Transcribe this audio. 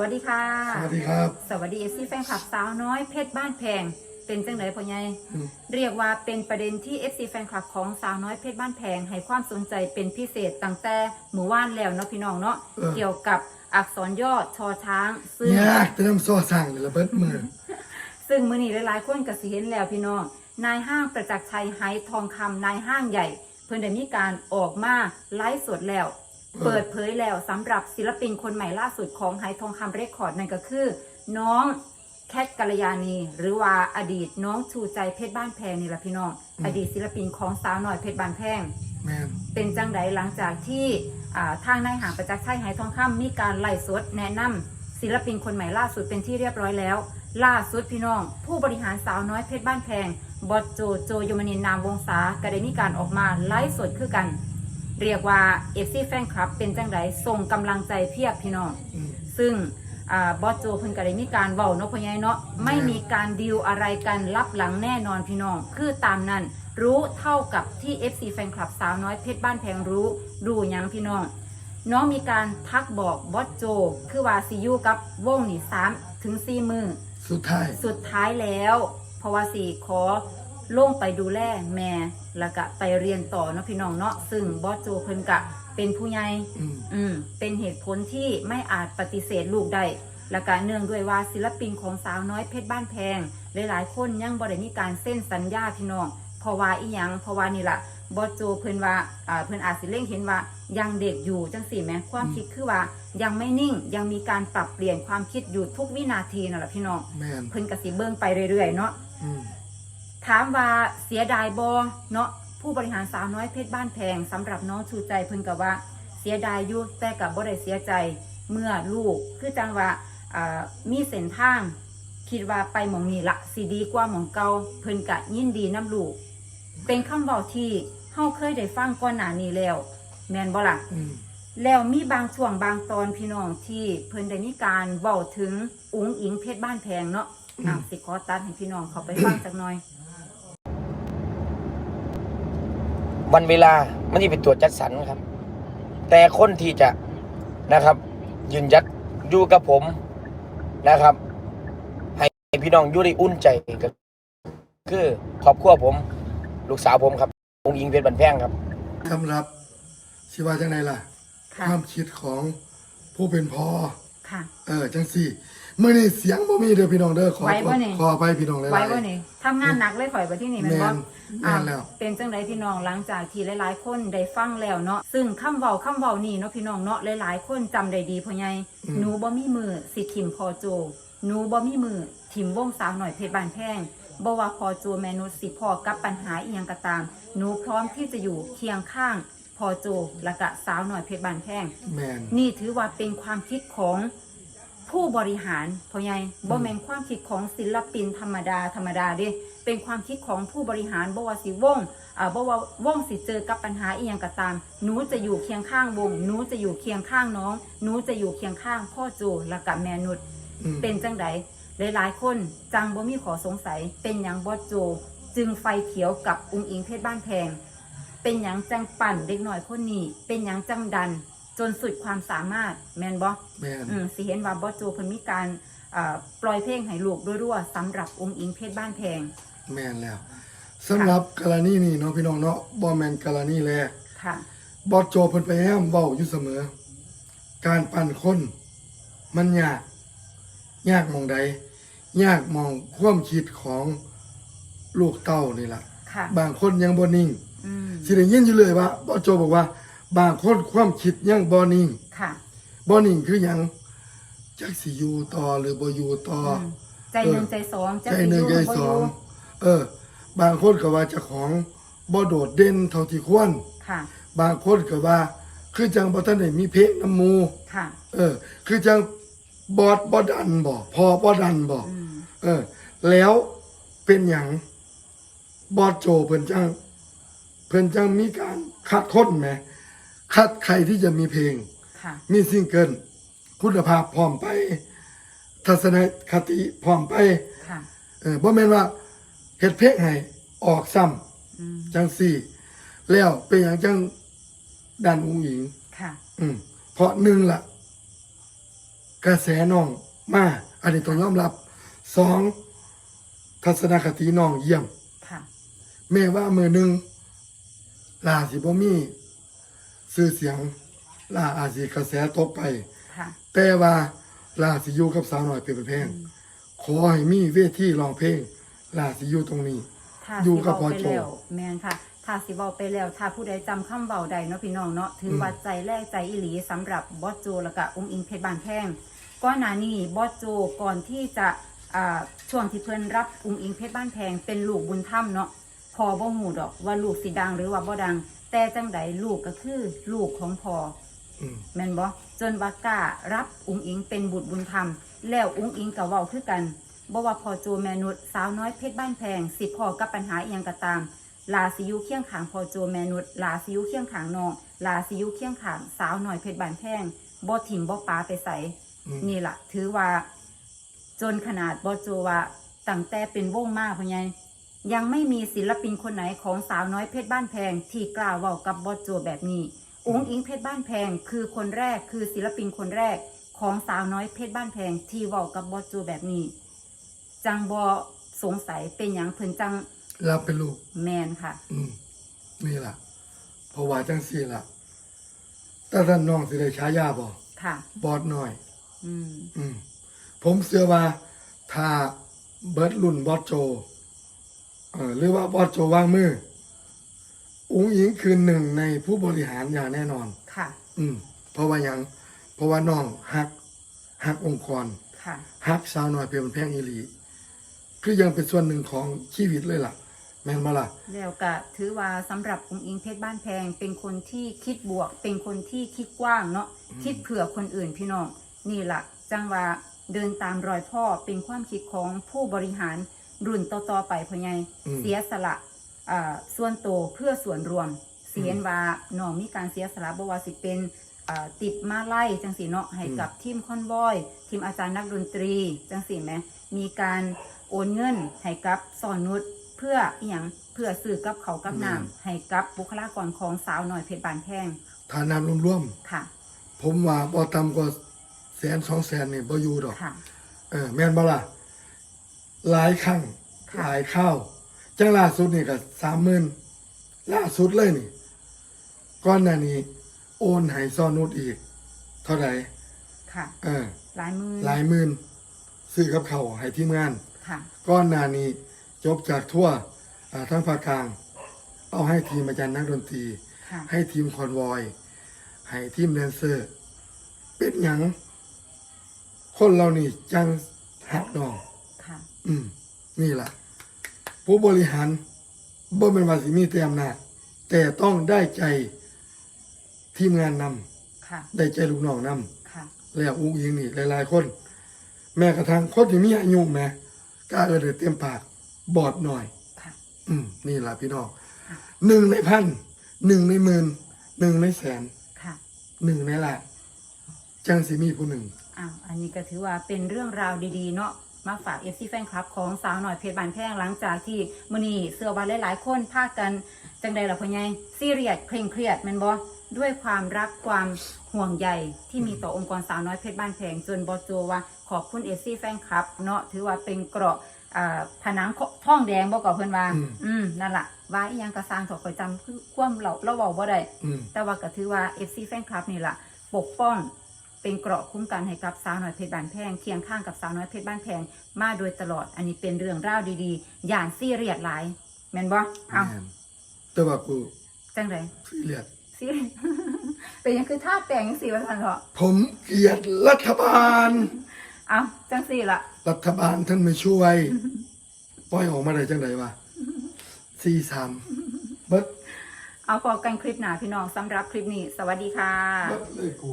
วัสดีค่ะ สวัสดีครับ สวัสดีเอฟซีแฟนคลับสาวน้อยเพชรบ้านแพง เป็นจังไหนพ่อใหญ่อืมเรียกว่าเป็นประเด็นที่ FC แฟนคลับของสาวน้อยเพชรบ้านแพงให้ความสนใจเป็นพิเศษตั้งแต่หมู่ว่านแล้วเนาะพี่น้องเนาะเออ เกี่ยวกับอักษรย่อชอช้างซึ่ง ยากแต่น้ำซอสั่งเลยละเบิดมือ ซึ่งมื้อนี้หลายๆคนก็สิเห็นแล้วพี่น้อง นายห้างประจักษ์ชัยไฮทองคำนายห้างใหญ่ เพิ่นได้มีการออกมาไลฟ์สดแล้วออ เปิดเผยแล้วสำหรับศิลปินคนใหม่ล่าสุดของไฮทองคำเรคคอร์ดนั่นก็คือ น้องแคทกัลยาณี หรือว่าอดีตน้องชูใจเพชรบ้านแพงนี่แหละพี่น้อง อดีตศิลปินของสาวหน่อยเพชรบ้านแพง แม่น เป็นจังไดหลังจากที่อ่าทางนายหางประจักษ์ชัยไหทองคำมีการไล่สดแนะนำศิลปินคนใหม่ล่าสุดเป็นที่เรียบร้อยแล้ว ล่าสุดพี่น้อง ผู้บริหารสาวน้อยเพชรบ้านแพง บอสโจโจยมนินทร์นามวงศาก็ได้มีการออกมาไล่สดคือกัน เรียกว่าเอฟซีแฟนคลับ เป็นจังไดส่งกำลังใจเพียบพี่น้อง อืม ซึ่งอ่าบอสโจเพิ่นก็ได้มีการเว้าเนาะพ่อใหญ่เนาะไม่มีการดีลอะไรกันรับหลังแน่นอนพี่น้อง คือตามนั้นรู้เท่ากับที่ FC แฟนคลับสาวน้อยเพชรบ้านแพงรู้ดูหยังพี่น้อง น้องมีการทักบอกบอสโจ คือว่าซียูกับวงนี่สามถึงสี่มือ สุดท้าย สุดท้ายแล้วเพราะว่าสีขอ ลงไปดูแลแม่แล้วก็ไปเรียนต่อเนาะพี่น้องเนาะซึ่งบอสโจเพิ่นกะเป็นผู้ใหญ่อืมอืมเป็นเหตุผลที่ไม่อาจปฏิเสธลูกได้และการเนื่องด้วยว่าศิลปินของสาวน้อยเพชรบ้านแพง หลายๆ คนยังบ่ได้มีการเส้นสัญญาพี่น้องเพราะว่าอีหยังเพราะว่านี่ล่ะบอสโจเพิ่นว่าอ่าเพิ่นอาจสิเล่งเห็นว่ายังเด็กอยู่จังสี่แหมความคิดคือว่ายังไม่นิ่งยังมีการปรับเปลี่ยนความคิดอยู่ทุกวินาทีนั่นแหละพี่น้องแม่นเพิ่นกสิเบิ่งไปเรื่อยๆเนาะอืม ถามว่าเสียดายบอเนาะผู้บริหารสาวน้อยเพชรบ้านแพงสำหรับน้องชูใจเพิ่นกับว่าเสียดายอยู่แต่กับบ่ได้เสียใจเมื่อลูก คือจังว่าอ่ามีเส้นทาง คิดว่าไปหมองนี้ละสิดีกว่าหมองเก่าเพิ่นกะยินดีน้ำลูก เป็นคำเว้าที่เฮาเคยได้ฟังก่อนหน้านี้แล้ว แม่นบ่ล่ะอืมแล้วมีบางช่วงบางตอนพี่น้องที่เพิ่นได้มีการเว้าถึงอุ๋งอิงเพชรบ้านแพงเนาะอะสิขอตัดให้พี่น้องเขาไปฟังจักหน่อย วันเวลามันจะเป็นตัวจัดสรรครับ แต่คนที่จะนะครับ ยืนยัดอยู่กับผมนะครับ ให้พี่น้องอยู่ได้อุ่นใจก็คือครอบครัวผม ลูกสาวผมครับองค์ยิงเพชรบันแพงครับสำหรับสิว่าจังไดล่ะค่ะความคิดของผู้เป็นพ่อ ค่ะ เออจังสี่มื้อนี้เสียงบ่มีเด้อพี่น้องเด้อขอไว้บ่นี่ ขออภัยพี่น้องหลายๆ ไว้ว่านี่ทำงานหนักเลยข่อยไปที่นี่แม่นบ่แม่นอ่าแม่นแล้ว เป็นจังไดพี่น้องหลังจากที่หลาย ๆ คนได้ฟังแล้วเนาะซึ่งคำเว้าคำเว้านี่เนาะพี่น้องเนาะหลาย ๆ คนจำได้ดีพ่อใหญ่หนูบ่มีมือสิทิมพอโจหนูบ่มีมือทิมวงสาวหน่อยเพชรบานแพงบ่ว่าพอโจแมนุษย์สิพอกับปัญหาอีหยังก็ตาม หนูพร้อมที่จะอยู่เคียงข้าง พอโจและก็สาวหน่อยเพชรบานแพงแม่นนี่ถือว่าเป็นความคิดของผู้บริหารพ่อใหญ่บ่แม่นความคิดของศิลปินธรรมดาธรรมดาเด้เป็นความคิดของผู้บริหารบ่ว่าสิวงอ่าบ่ว่าวงสิเจอกับปัญหาอีหยังก็ตามหนูจะอยู่เคียงข้างวงหนูจะอยู่เคียงข้างน้องหนูจะอยู่เคียงข้างพ่อโจและกับแม่นุชอืมเป็นจังไดหลายๆ คนจังบ่มีขอสงสัยเป็นหยังบอสโจ จึงไฟเขียวกับอุงอิงเพชรบ้านแพง เป็นหยังจังปั่นเด็กหน่อยคนนี้ เป็นหยังจังดัน จนสุดความสามารถแมนบอแม่นอืมสิเห็นว่าบอสโจเพิ่นมีการอ่าปล่อยเพลงให้ลูกรั่วๆสำหรับองค์อิงเพชรบ้านแพง แม่นแล้วสำหรับกรณีนี้เนาะพี่น้องเนาะบ่แม่นกรณีแรกค่ะ บอสโจเพิ่นพยายามเว้าอยู่เสมอ การปั่นคนมันยาก ยากหมองใด ยากหมองความคิดของลูกเต้านี่ล่ะ ค่ะ บางคนยังบ่นิ่งอืม สิได้ยินอยู่เลยว่าบอสโจบอกว่า บางคนความคิดยังบ่นิ่งค่ะบ่นิ่งคือหยังจักสิอยู่ต่อหรือบ่อยู่ต่ออมใจหนึ่งใจสองจะใจสิหนึ่งยู่ใจบ่สอองยู่เออ บางคนก็ว่าเจ้าของบ่โดดเด่นเท่าที่ควรค่ะ บางคนก็ว่า คือจังบ่ทันได้มีเพลงน้ำหมูค่ะ เออ คือจังบอดบ่ดันบ่พอบ่ดันบ่อืมเออ แล้วเป็นหยังบอดโจเพิ่นจังเพิ่นจังมีการคัดค้นแหมคัดใครที่จะมีเพลง ค่ะ มีซิงเกิลคุณภาพพร้อมไป ทัศนคติพร้อมไป ค่ะ เออบ่แม่นว่าเฮ็ดเพลงให้ออกซ้ำอืม จังสี่ แล้วเป็นหยังจังดันอุ้งหญิง ค่ะ อืมเพราะหนึ่งละกระแสน้องมาอันนี้ต้องยอมรับสองทัศนคติน้องเยี่ยม ค่ะ แม่ว่ามือหนึ่ง ลาสิบ่มีชื่อเสียงลาอาจสิกระแสตกไป ค่ะแต่ว่าลาสิอยู่กับสาวหน่อยเป็นเพลงขอให้มีเวทีร้องเพลงลาสิอยู่ตรงนี้ ถ้าอยู่สิกับเว้าพ่อไปโจ แล้วแมนค่ะ ถ้าสิเว้าไปแล้ว ถ้าผู้ใดจำคำเว้าใดเนาะพี่น้องเนาะถือว่าใจแรกใจอีหลีสำหรับบอสโจแล้วก็องค์อิงเพชรบานแพงก่อนหน้านี้บอสโจก่อนที่จะอ่าช่วงที่เพิ่นรับองค์อิงเพชรบ้านแพงเป็นลูกบุญธรรมเนาะ พอบ่หูดอกว่าลูกสิดังหรือว่าบ่ดัง แต่จังใดลูกก็คือลูกของพออืมแม่นบ่จนว่ากล้ารับอุ้งอิงเป็นบุตรบุญธรรม แล้วอุ้งอิงกับเว้าคือกันบ่ว่าพอโจแมนุษย์สาวน้อยเพชรบ้านแพงสิพอกับปัญหาอีหยังก็ตามลาสิอยุเคียงขางพอโจแมนุษย์ลาสิอยุเคียงขางน้องลาสิอยุเคียงขางสาวน้อยเพชรบ้านแพงบ่ถิ่มบ่ปาไปใส่อืมนี่ล่ะถือว่า จนขนาดบอโจว่าตั้งแต่เป็นวงมากพ่อใหญ่ ยังไม่มีศิลปินคนไหนของสาวน้อยเพชรบ้านแพง ที่กล้าเว้ากับบอโจแบบนี้องค์อิงเพชรบ้านแพง คือคนแรกคือศิลปินคนแรกของสาวน้อยเพชรบ้านแพง ที่เว้ากับบอโจแบบนี้ จังบอสงสัยเป็นอย่างเพิ่นจังรับเป็นลูก แมนค่ะ อืมนี่ล่ะเพราะว่าจังสี่ล่ะแต่ท่านน้องสิได้ฉายาบ่ค่ะ บอดหน่อย อืม อืม ผมเชื่อว่าถ้าเบิร์ดรุ่นบอสโจเออ หรือว่าบอสโจวางมือ อุ้งอิงคือหนึ่งในผู้บริหารอย่างแน่นอน ค่ะ อืม เพราะว่าหยัง เพราะว่าน้องฮักฮักองค์กรค่ะ ฮักสาวหน่อยเป็นแพงอีหลี คือยังเป็นส่วนหนึ่งของชีวิตเลยล่ะ แม่นมาล่ะ แล้วก็ถือว่าสำหรับองค์อิงเพชรบ้านแพง เป็นคนที่คิดบวก เป็นคนที่คิดกว้างเนาะ คิดเผื่อคนอื่นพี่น้อง นี่แหละจังว่าเดินตามรอยพ่อเป็นความคิดของผู้บริหาร รุ่นต่อๆไปพ่อใหญ่อืม เสียสละอ่าส่วนโตวเพื่อส่วนรวมเสียนว่าน้องมีการเสียสละบ่ว่าสิเป็นอ่าติดมาไล่จังสีเนาะให้กับทีมคอนวอยทีมอาจารย์นักดนตรีจังสีไหมมีการโอนเงินให้กับสอนนุชเพื่ออหย่างเพื่อซื้อกับเขาวกับน้ำให้กับบุคลากรของสาวหน่อยเพชรบานแพงฐานน้ำร่วมค่ะๆผมว่าบ่ต่ำกว่าแสนสองแสนนี่บ่อยู่ดอก ค่ะ เออแม่นบ่ล่ะ หลายครั้งค่ะหลายข้าวจังล่าสุดนี่ก็สามหมื่นล่าสุดเลยนี่ก้อนหน้านี้โอนให้ซ่อนนุดอีก เท่าไหร่ค่ะ เออ หลายมือหลายหมื่นซื้อกับเขาวให้ทีมงาน ค่ะ ก้อนหน้านี้จบจากทั่วอ่าทั้งภาคกลาง เอาให้ทีมอาจารย์นักดนตรี ค่ะ ให้ทีมคอนวอย ให้ทีมแดนเซอร์ เป็นหยัง คนเรานี่จังหักน้องค่ะ อืมนี่ล่ะผู้บริหารบ่เป็นว่าสิมีแต่อำนาจแต่ต้องได้ใจทีมงานนำค่ะ ได้ใจลูกน้องนำ ค่ะ แล้วอุ้งอิงนี่หลาย ๆ คน แม้กระทั่งคนที่มีอายุแหม้กล้าเอ่ยเต็มปากบอดหน่อย ค่ะ อืมนี่ล่ะพี่น้องหนึ่งในพันหนึ่งในหมื่นหนึ่งในแสนค่ะ หนึ่งในล้านจังสิมีผู้หนึ่ง อ้าว อันนี้ก็ถือว่าเป็นเรื่องราวดีๆ เนาะ มาฝากเอฟซีแฟนคลับของสาวหน่อยเพชรบานแพงหลังจากที่มื้อนี้เสื้อวันหลายๆคนพากันจังใดล่ะพ่อใหญ่ซีเรียสเคร่งเครียดแม่นบ่ด้วยความรักความห่วงใยที่มีต่อองค์กรสาวน้อยเพชรบ้านแพงจนบอโจว่าขอบคุณเอฟซีแฟนคลับ เนาะถือว่าเป็นเกราะอ่าผนังท่องแดงบ่ก่อเพิ่นว่า อืมอืมนั่นล่ะว่าอีหยังกระสร้างถอคอยจำคือความเราเราเว้าบ่ได้อืมแต่ว่าก็ถือว่า FC แฟนคลับนี่แหละปกป้อง เป็นเกราะคุ้มกันให้กับสาวน้อยเพชรบ้านแพงเคียงข้างกับสาวน้อยเพชรบ้านแพงมาโดยตลอด อันนี้เป็นเรื่องราวดีๆ อย่างซีเรียสหลายแม่นบ่เอ้าแม่นแต่ว่ากูจังไรซีเรียสซีเรียส เป็นหยังคือท่าแปลงจังสี่ว่าทันเหรอผมเกลียดรัฐบาล เอ้าจังสี่ละรัฐบาลท่านไม่ช่วย ปล่อยออกมาได้จังไดวะสี่สามเบิดเอาพอกันคลิปหนาพี่น้องสำหรับคลิปนี้ สวัสดีค่ะ เบิดเลยกู